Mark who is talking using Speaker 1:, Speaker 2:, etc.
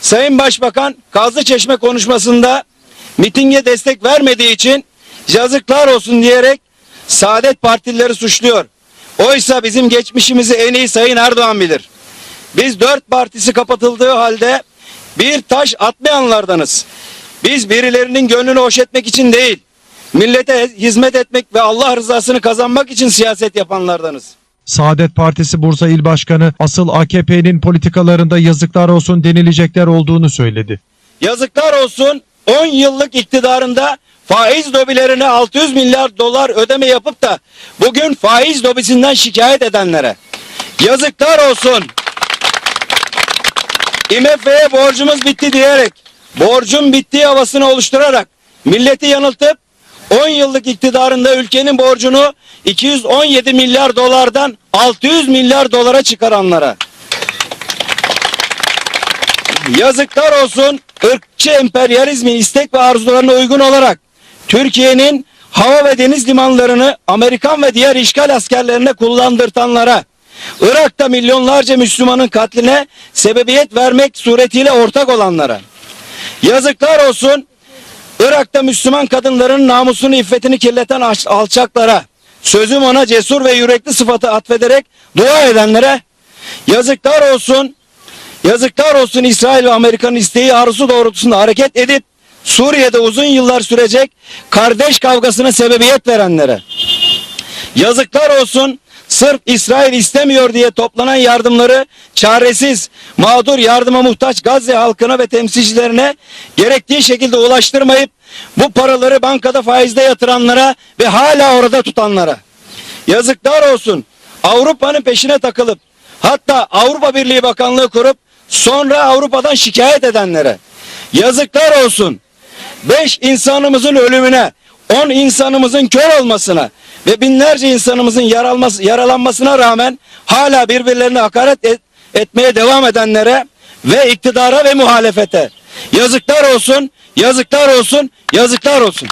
Speaker 1: Sayın Başbakan Kazlıçeşme konuşmasında mitinge destek vermediği için yazıklar olsun diyerek Saadet Partilileri suçluyor. Oysa bizim geçmişimizi en iyi Sayın Erdoğan bilir. Biz dört partisi kapatıldığı halde bir taş atmayanlardanız. Biz birilerinin gönlünü hoş etmek için değil, millete hizmet etmek ve Allah rızasını kazanmak için siyaset yapanlardanız.
Speaker 2: Saadet Partisi Bursa İl Başkanı asıl AKP'nin politikalarında yazıklar olsun denilecekler olduğunu söyledi.
Speaker 1: Yazıklar olsun 10 yıllık iktidarında faiz lobilerine 600 milyar dolar ödeme yapıp da bugün faiz lobisinden şikayet edenlere. Yazıklar olsun. IMF'ye borcumuz bitti diyerek borcun bittiği havasını oluşturarak milleti yanıltıp 10 yıllık iktidarında ülkenin borcunu 217 milyar dolardan 600 milyar dolara çıkaranlara. Yazıklar olsun ırkçı emperyalizmin istek ve arzularına uygun olarak Türkiye'nin hava ve deniz limanlarını Amerikan ve diğer işgal askerlerine kullandırtanlara, Irak'ta milyonlarca Müslümanın katline sebebiyet vermek suretiyle ortak olanlara, yazıklar olsun Irak'ta Müslüman kadınların namusunu iffetini kirleten alçaklara, sözüm ona cesur ve yürekli sıfatı atfederek dua edenlere, yazıklar olsun Yazıklar olsun İsrail ve Amerika'nın isteği arzusu doğrultusunda hareket edip Suriye'de uzun yıllar sürecek kardeş kavgasına sebebiyet verenlere. Yazıklar olsun sırf İsrail istemiyor diye toplanan yardımları çaresiz, mağdur, yardıma muhtaç Gazze halkına ve temsilcilerine gerektiği şekilde ulaştırmayıp bu paraları bankada faizde yatıranlara ve hala orada tutanlara. Yazıklar olsun Avrupa'nın peşine takılıp hatta Avrupa Birliği Bakanlığı kurup sonra Avrupa'dan şikayet edenlere. Yazıklar olsun. Beş insanımızın ölümüne, on insanımızın kör olmasına ve binlerce insanımızın yaralması, yaralanmasına rağmen hala birbirlerine hakaret et- etmeye devam edenlere ve iktidara ve muhalefete. Yazıklar olsun, yazıklar olsun, yazıklar olsun.